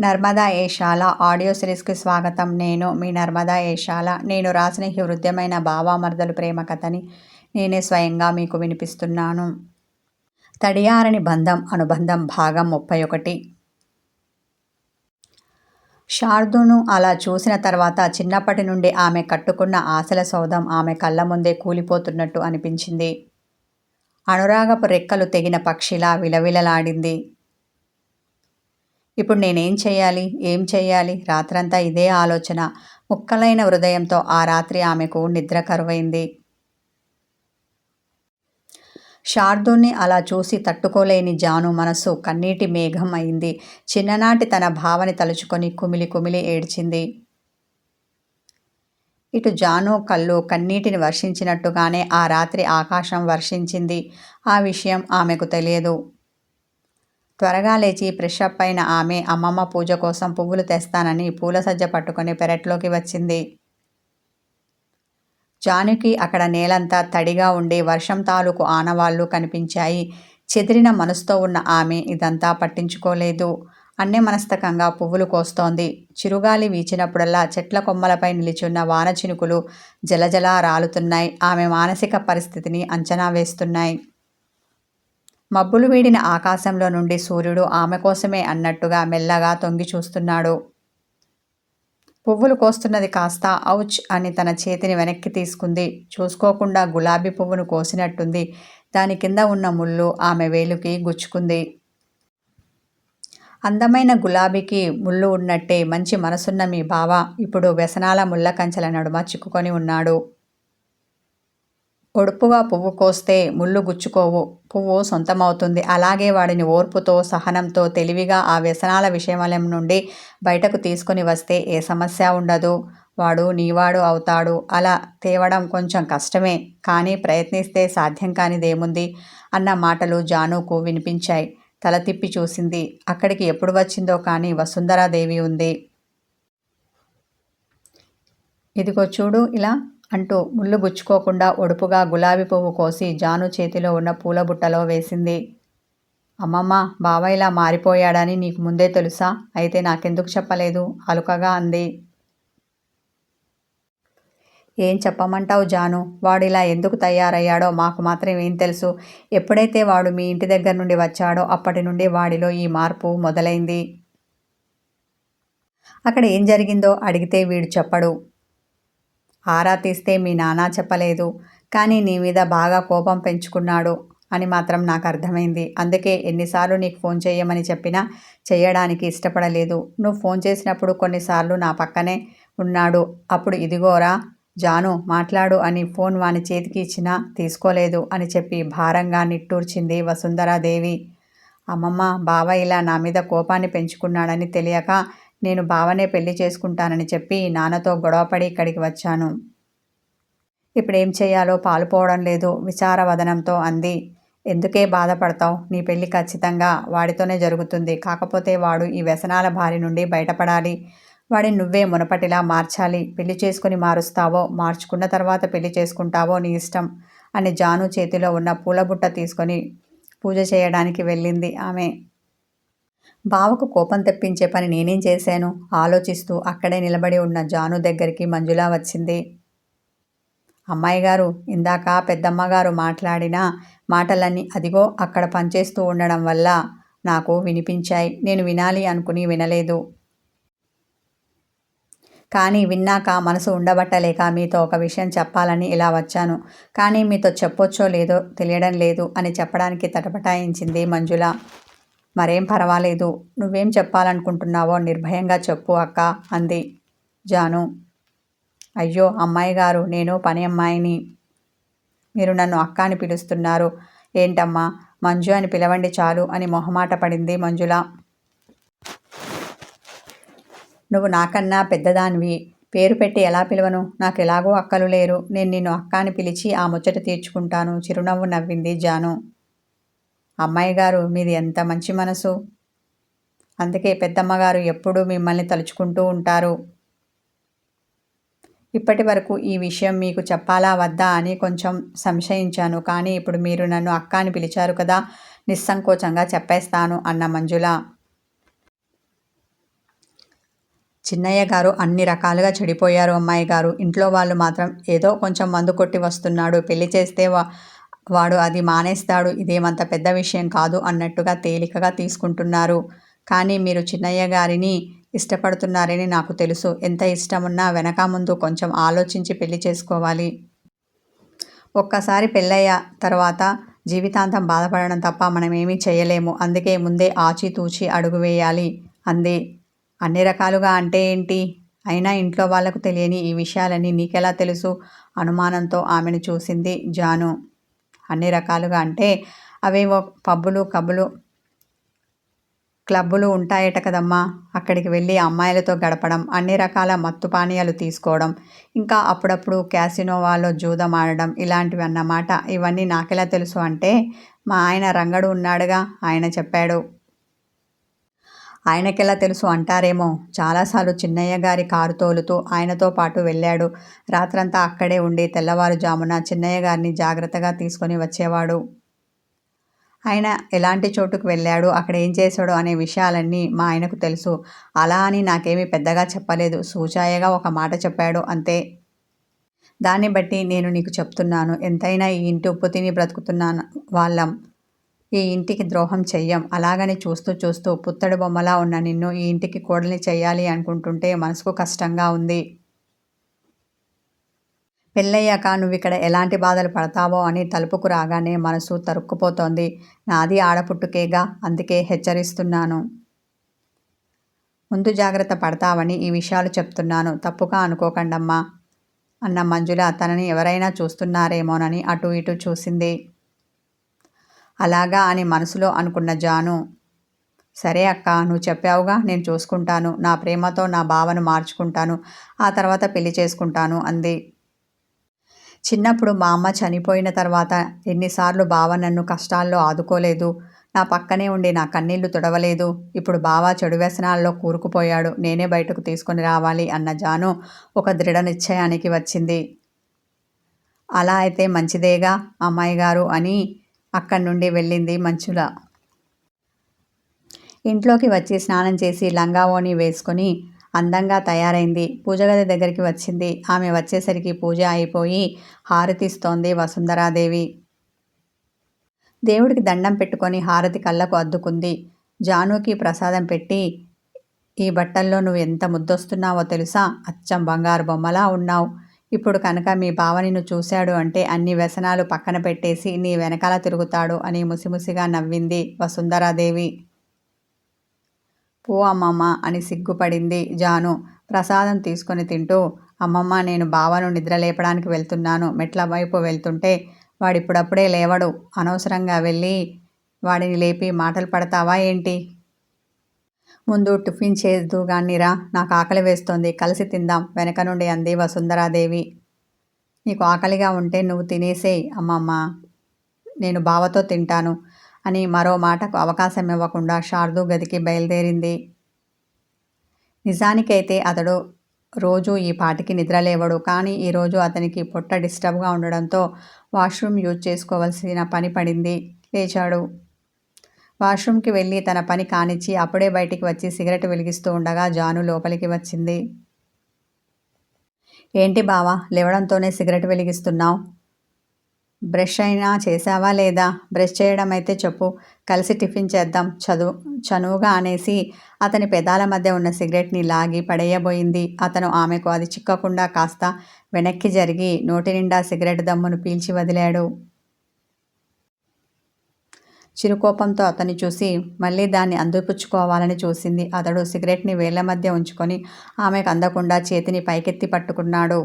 Narmada Eshala audio సిరీస్కి స్వాగతం. నేను మీ నర్మదా ఏషాల నేను రాసిన ఈ హృదయమైన భావామర్దలు ప్రేమ కథని నేనే స్వయంగా మీకు వినిపిస్తున్నాను. తడియారని బంధం అనుబంధం భాగం ముప్పై ఒకటి. శార్దును అలా చూసిన తర్వాత చిన్నప్పటి నుండి ఆమె కట్టుకున్న ఆశల సౌధం ఆమె కళ్ళ ముందే కూలిపోతున్నట్టు అనిపించింది. అనురాగపు రెక్కలు తెగిన పక్షిలా విలవిలలాడింది. ఇప్పుడు నేనేం చేయాలి? ఏం చేయాలి? రాత్రంతా ఇదే ఆలోచన. ముక్కలైన హృదయంతో ఆ రాత్రి ఆమెకు నిద్ర కరువైంది. శార్దుని అలా చూసి తట్టుకోలేని జాను మనసు కన్నీటి మేఘం అయింది. చిన్ననాటి తన భావని తలుచుకొని కుమిలి కుమిలి ఏడ్చింది. ఇటు జాను కళ్ళు కన్నీటిని వర్షించినట్టుగానే ఆ రాత్రి ఆకాశం వర్షించింది. ఆ విషయం ఆమెకు తెలియదు. త్వరగా లేచి ఫ్రెషప్ అయిన ఆమె అమ్మమ్మ పూజ కోసం పువ్వులు తెస్తానని పూల సజ్జ పట్టుకొని పెరట్లోకి వచ్చింది. జానుకి అక్కడ నేలంతా తడిగా ఉండి వర్షం తాలూకు ఆనవాళ్ళు కనిపించాయి. చెదిరిన మనసుతో ఉన్న ఆమె ఇదంతా పట్టించుకోలేదు. అన్నే మనస్తకంగా పువ్వులు కోస్తోంది. చిరుగాలి వీచినప్పుడల్లా చెట్ల కొమ్మలపై నిలిచున్న వాన చినుకులు జలజలా రాలుతున్నాయి. ఆమె మానసిక పరిస్థితిని అంచనా వేస్తున్నాయి. మబ్బులు వీడిన ఆకాశంలో నుండి సూర్యుడు ఆమె కోసమే అన్నట్టుగా మెల్లగా తొంగి చూస్తున్నాడు. పువ్వులు కోస్తున్నది కాస్త ఔచ్ అని తన చేతిని వెనక్కి తీసుకుంది. చూసుకోకుండా గులాబీ పువ్వును కోసినట్టుంది. దాని కింద ఉన్న ముళ్ళు ఆమె వేలుకి గుచ్చుకుంది. అందమైన గులాబీకి ముళ్ళు ఉన్నట్టే మంచి మనసున్న మీ బావ. ఇప్పుడు వ్యసనాల ముళ్ళ కంచెల నడుమ చిక్కుకొని ఉన్నాడు. ఒడుపుగా పువ్వు కోస్తే ముళ్ళు గుచ్చుకోవు పువ్వు సొంతమవుతుంది. అలాగే వాడిని ఓర్పుతో సహనంతో తెలివిగా ఆ వ్యసనాల విషయం నుండి బయటకు తీసుకొని వస్తే ఏ సమస్య ఉండదు. వాడు నీవాడు అవుతాడు. అలా తేవడం కొంచెం కష్టమే. కానీ ప్రయత్నిస్తే సాధ్యం కానిదేముంది అన్న మాటలు జానుకు వినిపించాయి. తల తిప్పి చూసింది. అక్కడికి ఎప్పుడు వచ్చిందో కానీ వసుంధరాదేవి ఉంది. ఇదిగో చూడు ఇలా అంటూ ముళ్ళు గుచ్చుకోకుండా ఒడుపుగా గులాబీ పువ్వు కోసి జాను చేతిలో ఉన్న పూల బుట్టలో వేసింది. అమ్మమ్మ బావ ఇలా మారిపోయాడని నీకు ముందే తెలుసా? అయితే నాకెందుకు చెప్పలేదు? అలుకగా అంది. ఏం చెప్పమంటావు జాను? వాడు ఇలా ఎందుకు తయారయ్యాడో మాకు మాత్రం ఏం తెలుసు. ఎప్పుడైతే వాడు మీ ఇంటి దగ్గర నుండి వచ్చాడో అప్పటి నుండి వాడిలో ఈ మార్పు మొదలైంది. అక్కడ ఏం జరిగిందో అడిగితే వీడు చెప్పడు. ఆరా తీస్తే మీ నాన్న చెప్పలేదు. కానీ నీ మీద బాగా కోపం పెంచుకున్నాడు అని మాత్రం నాకు అర్థమైంది. అందుకే ఎన్నిసార్లు నీకు ఫోన్ చేయమని చెప్పినా చేయడానికి ఇష్టపడలేదు. నువ్వు ఫోన్ చేసినప్పుడు కొన్నిసార్లు నా పక్కనే ఉన్నాడు. అప్పుడు ఇదిగోరా జాను మాట్లాడు అని ఫోన్ వాని చేతికి ఇచ్చినా తీసుకోలేదు అని చెప్పి భారంగా నిట్టూర్చింది వసుంధరాదేవి. అమ్మమ్మ బావ ఇలా నా మీద కోపాన్ని పెంచుకున్నాడని తెలియక నేను బావనే పెళ్ళి చేసుకుంటానని చెప్పి నాన్నతో గొడవపడి ఇక్కడికి వచ్చాను. ఇప్పుడేం చేయాలో పాలుపోవడం లేదు విచారవదనంతో అంది. ఎందుకే బాధపడతావు? నీ పెళ్ళి ఖచ్చితంగా వాడితోనే జరుగుతుంది. కాకపోతే వాడు ఈ వ్యసనాల బారి నుండి బయటపడాలి. వాడిని నువ్వే మునపటిలా మార్చాలి. పెళ్ళి చేసుకుని మారుస్తావో మార్చుకున్న తర్వాత పెళ్ళి చేసుకుంటావో నీ ఇష్టం అని జాను చేతిలో ఉన్న పూలబుట్ట తీసుకొని పూజ చేయడానికి వెళ్ళింది ఆమె. బావకు కోపం తెప్పించే పని నేనేం చేశాను? ఆలోచిస్తూ అక్కడే నిలబడి ఉన్న జాను దగ్గరికి మంజులా వచ్చింది. అమ్మాయి గారు ఇందాక పెద్దమ్మగారు మాట్లాడిన మాటలన్నీ అదిగో అక్కడ పనిచేస్తూ ఉండడం వల్ల నాకు వినిపించాయి. నేను వినాలి అనుకుని వినలేదు. కానీ విన్నాక మనసు ఉండబట్టలేక మీతో ఒక విషయం చెప్పాలని ఇలా వచ్చాను. కానీ మీతో చెప్పొచ్చో లేదో తెలియడం లేదు అని చెప్పడానికి తటపటాయించింది మంజుల. మరేం పర్వాలేదు. నువ్వేం చెప్పాలనుకుంటున్నావో నిర్భయంగా చెప్పు అక్క అంది జాను. అయ్యో అమ్మాయి గారు నేను పని అమ్మాయిని. మీరు నన్ను అక్క అని పిలుస్తున్నారు. ఏంటమ్మా మంజు అని పిలవండి చాలు అని మొహమాట పడింది మంజుల. నువ్వు నాకన్నా పెద్దదానివి. పేరు పెట్టి ఎలా పిలవను? నాకు ఎలాగో అక్కలు లేరు. నేను నిన్ను అక్క అని పిలిచి ఆ ముచ్చట తీర్చుకుంటాను చిరునవ్వు నవ్వింది జాను. అమ్మాయి గారు మీది ఎంత మంచి మనసు. అందుకే పెద్దమ్మగారు ఎప్పుడూ మిమ్మల్ని తలుచుకుంటూ ఉంటారు. ఇప్పటి వరకు ఈ విషయం మీకు చెప్పాలా వద్దా అని కొంచెం సంశయించాను. కానీ ఇప్పుడు మీరు నన్ను అక్క అని పిలిచారు కదా నిస్సంకోచంగా చెప్పేస్తాను అన్న మంజుల. చిన్నయ్య గారు అన్ని రకాలుగా చెడిపోయారు అమ్మాయి గారు. ఇంట్లో వాళ్ళు మాత్రం ఏదో కొంచెం మందు కొట్టి వస్తున్నాడు. పెళ్ళి చేస్తే వాడు అది మానేస్తాడు ఇదేమంత పెద్ద విషయం కాదు అన్నట్టుగా తేలికగా తీసుకుంటున్నారు. కానీ మీరు చిన్నయ్య గారిని ఇష్టపడుతున్నారని నాకు తెలుసు. ఎంత ఇష్టమున్నా వెనక ముందు కొంచెం ఆలోచించి పెళ్ళి చేసుకోవాలి. ఒక్కసారి పెళ్ళయ్య తర్వాత జీవితాంతం బాధపడడం తప్ప మనం చేయలేము. అందుకే ముందే ఆచితూచి అడుగు వేయాలి. అంది. అన్ని రకాలుగా అంటే ఏంటి? అయినా ఇంట్లో వాళ్ళకు తెలియని ఈ విషయాలన్నీ నీకెలా తెలుసు? అనుమానంతో ఆమెను చూసింది జాను. అన్ని రకాలుగా అంటే అవేవో పబ్బులు కబ్బులు క్లబ్బులు ఉంటాయట కదమ్మా. అక్కడికి వెళ్ళి అమ్మాయిలతో గడపడం అన్ని రకాల మత్తు పానీయాలు తీసుకోవడం ఇంకా అప్పుడప్పుడు క్యాసినోవాలో జూదం ఆడడం ఇలాంటివి అన్నమాట ఇవన్నీ నాకెలా తెలుసు అంటే మా ఆయన రంగడు ఉన్నాడుగా ఆయన చెప్పాడు ఆయనకెలా తెలుసు అంటారేమో. చాలాసార్లు చిన్నయ్య గారి కారు తోలుతూ ఆయనతో పాటు వెళ్ళాడు. రాత్రంతా అక్కడే ఉండి తెల్లవారుజామున చిన్నయ్య గారిని జాగ్రత్తగా తీసుకొని వచ్చేవాడు. ఆయన ఎలాంటి చోటుకు వెళ్ళాడు అక్కడ ఏం చేశాడు అనే విషయాలన్నీ మా ఆయనకు తెలుసు. అలా అని నాకేమీ పెద్దగా చెప్పలేదు. సూచాయగా ఒక మాట చెప్పాడు అంతే. దాన్ని బట్టి నేను నీకు చెప్తున్నాను. ఎంతైనా ఈ ఇంటి ఉప్పు తిని బ్రతుకుతున్నాను వాళ్ళం. ఈ ఇంటికి ద్రోహం చెయ్యం. అలాగని చూస్తూ చూస్తూ పుత్తడి బొమ్మలా ఉన్న నిన్ను ఈ ఇంటికి కోడల్ని చెయ్యాలి అనుకుంటుంటే మనసుకు కష్టంగా ఉంది. పెళ్ళయ్యాక నువ్వు ఇక్కడ ఎలాంటి బాధలు పడతావో అని తలుపుకు రాగానే మనసు తరుక్కుపోతోంది. నాది ఆడపుట్టుకేగా అందుకే హెచ్చరిస్తున్నాను. ముందు జాగ్రత్త పడతావని ఈ విషయాలు చెప్తున్నాను. తప్పుగా అనుకోకండమ్మా. అన్న మంజుల తనని ఎవరైనా చూస్తున్నారేమోనని అటు ఇటు చూసింది. అలాగా అని మనసులో అనుకున్న జాను సరే అక్క నువ్వు చెప్పావుగా నేను చూసుకుంటాను. నా ప్రేమతో నా భావను మార్చుకుంటాను. ఆ తర్వాత పెళ్ళి చేసుకుంటాను అంది. చిన్నప్పుడు మా అమ్మ చనిపోయిన తర్వాత ఎన్నిసార్లు బావ నన్ను కష్టాల్లో ఆదుకోలేదు. నా పక్కనే ఉండి నా కన్నీళ్ళు తుడవలేదు. ఇప్పుడు బావ చెడు వ్యసనాల్లో కూరుకుపోయాడు. నేనే బయటకు తీసుకొని రావాలి అన్న జాను ఒక దృఢ నిశ్చయానికి వచ్చింది. అలా అయితే మంచిదేగా అమ్మాయి గారు అని అక్కడి నుండి వెళ్ళింది మంచుల. ఇంట్లోకి వచ్చి స్నానం చేసి లంగావోని వేసుకొని అందంగా తయారైంది. పూజగది దగ్గరికి వచ్చింది. ఆమె వచ్చేసరికి పూజ అయిపోయి హారతిస్తోంది వసుంధరాదేవి. దేవుడికి దండం పెట్టుకొని హారతి కళ్ళకు అద్దుకుంది. జానుకి ప్రసాదం పెట్టి ఈ బట్టల్లో నువ్వు ఎంత ముద్దొస్తున్నావో తెలుసా? అచ్చం బంగారు బొమ్మలా ఉన్నావు. ఇప్పుడు కనుక మీ బావ నిన్ను చూశాడు అంటే అన్ని వ్యసనాలు పక్కన పెట్టేసి నీ వెనకాల తిరుగుతాడు అని ముసిముసిగా నవ్వింది వసుంధరాదేవి. పో అమ్మమ్మ అని సిగ్గుపడింది జాను. ప్రసాదం తీసుకొని తింటూ అమ్మమ్మ నేను బావను నిద్ర లేపడానికి వెళ్తున్నాను. మెట్ల వైపు వెళ్తుంటే వాడిప్పుడప్పుడే లేవడు. అనవసరంగా వెళ్ళి వాడిని లేపి మాటలు పడతావా ఏంటి? ముందు టిఫిన్ చేద్దు గానిరా నాకు ఆకలి వేస్తోంది కలిసి తిందాం. వెనక నుండి అంది వసుంధరాదేవి. నీకు ఆకలిగా ఉంటే నువ్వు తినేసేయి అమ్మమ్మ నేను బావతో తింటాను అని మరో మాటకు అవకాశం ఇవ్వకుండా శారదు గదికి బయలుదేరింది. నిజానికైతే అతడు రోజు ఈ పాటికి నిద్రలేవడు కానీ ఈరోజు అతనికి పొట్ట డిస్టర్బ్గా ఉండడంతో వాష్రూమ్ యూజ్ చేసుకోవాల్సిన పని పడింది. లేచాడు. వాష్రూమ్కి వెళ్ళి తన పని కానిచ్చి అప్పుడే బయటికి వచ్చి సిగరెట్ వెలిగిస్తూ ఉండగా జాను లోపలికి వచ్చింది. ఏంటి బావా లేవడంతోనే సిగరెట్ వెలిగిస్తున్నావు? బ్రష్ అయినా చేసావా లేదా? బ్రష్ చేయడం అయితే చెప్పు. కలిసి టిఫిన్ చేద్దాం. చదువు చనువుగా అనేసి అతని పెదాల మధ్య ఉన్న సిగరెట్ని లాగి పడేయబోయింది. అతను ఆమెకు అది చిక్కకుండా కాస్త వెనక్కి జరిగి నోటి నిండా సిగరెట్ దమ్మును పీల్చి వదిలాడు. చిరుకోపంతో అతన్ని చూసి మళ్ళీ దాన్ని అందిపుచ్చుకోవాలని చూసింది. అతడు సిగరెట్ని వేళ్ళ మధ్య ఉంచుకొని ఆమెకు అందకుండా చేతిని పైకెత్తి పట్టుకున్నాడు.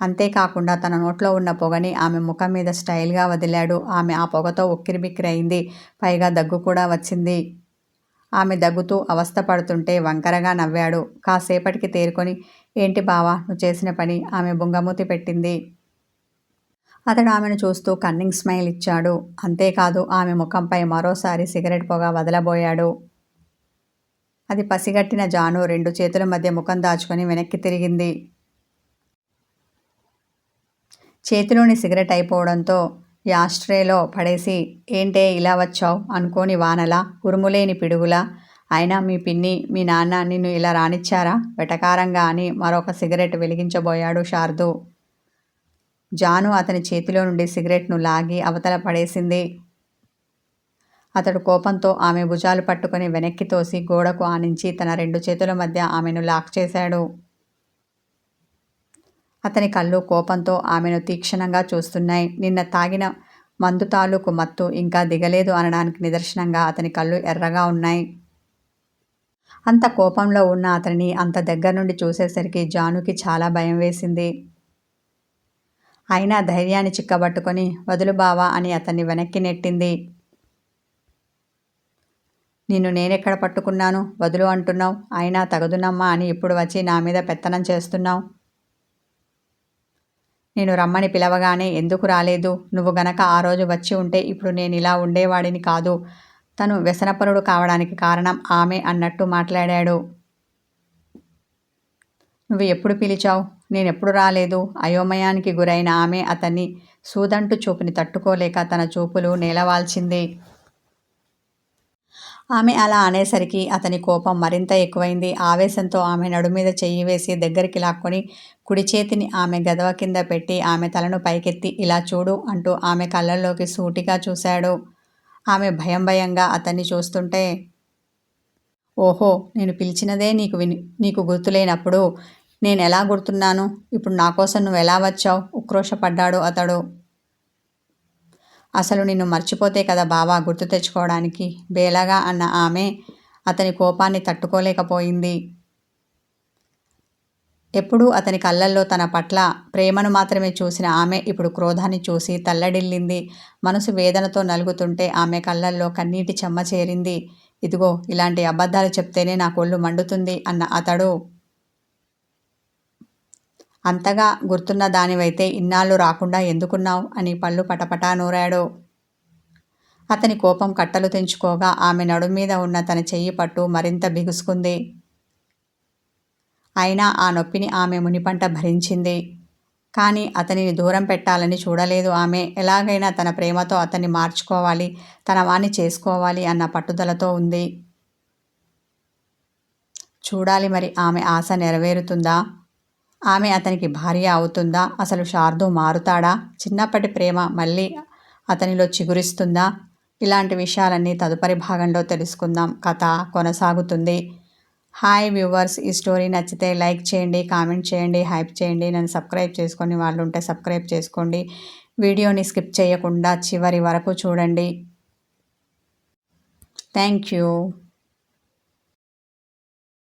అంతేకాకుండా తన నోట్లో ఉన్న పొగని ఆమె ముఖం మీద స్టైల్గా వదిలాడు. ఆమె ఆ పొగతో ఉక్కిరిబిక్కిరి అయింది పైగా దగ్గు కూడా వచ్చింది. ఆమె దగ్గుతూ అవస్థ పడుతుంటే వంకరగా నవ్వాడు. కాసేపటికి తేరుకొని ఏంటి బావా నువ్వు చేసిన పని? ఆమె బుంగమూతి పెట్టింది. అతడు ఆమెను చూస్తూ కన్నింగ్ స్మైల్ ఇచ్చాడు. అంతేకాదు ఆమె ముఖంపై మరోసారి సిగరెట్ పొగ వదలబోయాడు. అది పసిగట్టిన జాను రెండు చేతుల మధ్య ముఖం దాచుకొని వెనక్కి తిరిగింది. చేతిలోని సిగరెట్ అయిపోవడంతో యాస్ట్రేలో పడేసి ఏంటే ఇలా వచ్చావు అనుకోని వానలా ఉరుములేని పిడుగులా అయినా మీ పిన్ని మీ నాన్న నిన్ను ఇలా రానిచ్చారా? వెటకారంగా అని మరొక సిగరెట్ వెలిగించబోయాడు శారదు. జాను అతని చేతిలో నుండి సిగరెట్ను లాగి అవతల పడేసింది. అతడు కోపంతో ఆమె భుజాలు పట్టుకొని వెనక్కి తోసి గోడకు ఆనించి తన రెండు చేతుల మధ్య ఆమెను లాక్ చేశాడు. అతని కళ్ళు కోపంతో ఆమెను తీక్షణంగా చూస్తున్నాయి. నిన్న తాగిన మందు తాలూకు మత్తు ఇంకా దిగలేదు అనడానికి నిదర్శనంగా అతని కళ్ళు ఎర్రగా ఉన్నాయి. అంత కోపంలో ఉన్న అతనిని అంత దగ్గర నుండి చూసేసరికి జానుకి చాలా భయం వేసింది. అయినా ధైర్యాన్ని చిక్కబట్టుకొని వదులు బావా అని అతన్ని వెనక్కి నెట్టింది. నిన్ను నేనెక్కడ పట్టుకున్నాను? వదులు అంటున్నావు. అయినా తగదునమ్మా అని ఇప్పుడు వచ్చి నా మీద పెత్తనం చేస్తున్నావు. నేను రమ్మని పిలవగానే ఎందుకు రాలేదు? నువ్వు గనక ఆ రోజు వచ్చి ఉంటే ఇప్పుడు నేను ఇలా ఉండేవాడిని కాదు. తను వ్యసనపరుడు కావడానికి కారణం ఆమె అన్నట్టు మాట్లాడాడు. నువ్వు ఎప్పుడు పిలిచావు? నేనెప్పుడు రాలేదు. అయోమయానికి గురైన ఆమె అతన్ని సూదంటు చూపుని తట్టుకోలేక తన చూపులు నేలవాల్చింది. ఆమె అలా అనేసరికి అతని కోపం మరింత ఎక్కువైంది. ఆవేశంతో ఆమె నడు మీద చెయ్యి వేసి దగ్గరికి లాక్కొని కుడి చేతిని ఆమె గదవ కింద పెట్టి ఆమె తలను పైకెత్తి ఇలా చూడు అంటూ ఆమె కళ్ళల్లోకి సూటిగా చూశాడు. ఆమె భయం భయంగా అతన్ని చూస్తుంటే ఓహో నేను పిలిచినదే నీకు విని నీకు గుర్తులేనప్పుడు నేను ఎలా గుర్తున్నాను? ఇప్పుడు నా కోసం నువ్వు ఎలా వచ్చావు? ఉక్రోషపడ్డాడు అతడు. అసలు నిన్ను మర్చిపోతే కదా బావా గుర్తు తెచ్చుకోవడానికి? బేలగా అన్న ఆమె అతని కోపాన్ని తట్టుకోలేకపోయింది. ఎప్పుడూ అతని కళ్ళల్లో తన పట్ల ప్రేమను మాత్రమే చూసిన ఆమె ఇప్పుడు క్రోధాన్ని చూసి తల్లడిల్లింది. మనసు వేదనతో నలుగుతుంటే ఆమె కళ్ళల్లో కన్నీటి చెమ్మ చేరింది. ఇదిగో ఇలాంటి అబద్ధాలు చెప్తేనే నా కొళ్ళు మండుతుంది అన్న అతడు. అంతగా గుర్తున్న దానివైతే ఇన్నాళ్ళు రాకుండా ఎందుకున్నావు? అని పళ్ళు పటపటా నూరాడు. అతని కోపం కట్టలు తెంచుకోగా ఆమె నడుం మీద ఉన్న తన చెయ్యి పట్టు మరింత బిగుసుకుంది. అయినా ఆ నొప్పిని ఆమె మునిపంట భరించింది. కానీ అతనిని దూరం పెట్టాలని చూడలేదు ఆమె. ఎలాగైనా తన ప్రేమతో అతన్ని మార్చుకోవాలి తన వాణ్ణి చేసుకోవాలి అన్న పట్టుదలతో ఉంది. చూడాలి మరి ఆమె ఆశ నెరవేరుతుందా? ఆమె అతనికి భార్య అవుతుందా? అసలు శార్దు మారుతాడా? చిన్నప్పటి ప్రేమ మళ్ళీ అతనిలో చిగురిస్తుందా? ఇలాంటి విషయాలన్నీ తదుపరి భాగంలో తెలుసుకుందాం. కథ కొనసాగుతుంది. హాయ్ వ్యూవర్స్ ఈ స్టోరీ నచ్చితే లైక్ చేయండి కామెంట్ చేయండి హైప్ చేయండి. నన్ను సబ్స్క్రైబ్ చేసుకొని వాళ్ళు ఉంటే సబ్స్క్రైబ్ చేసుకోండి. వీడియోని స్కిప్ చేయకుండా చివరి వరకు చూడండి. Thank you.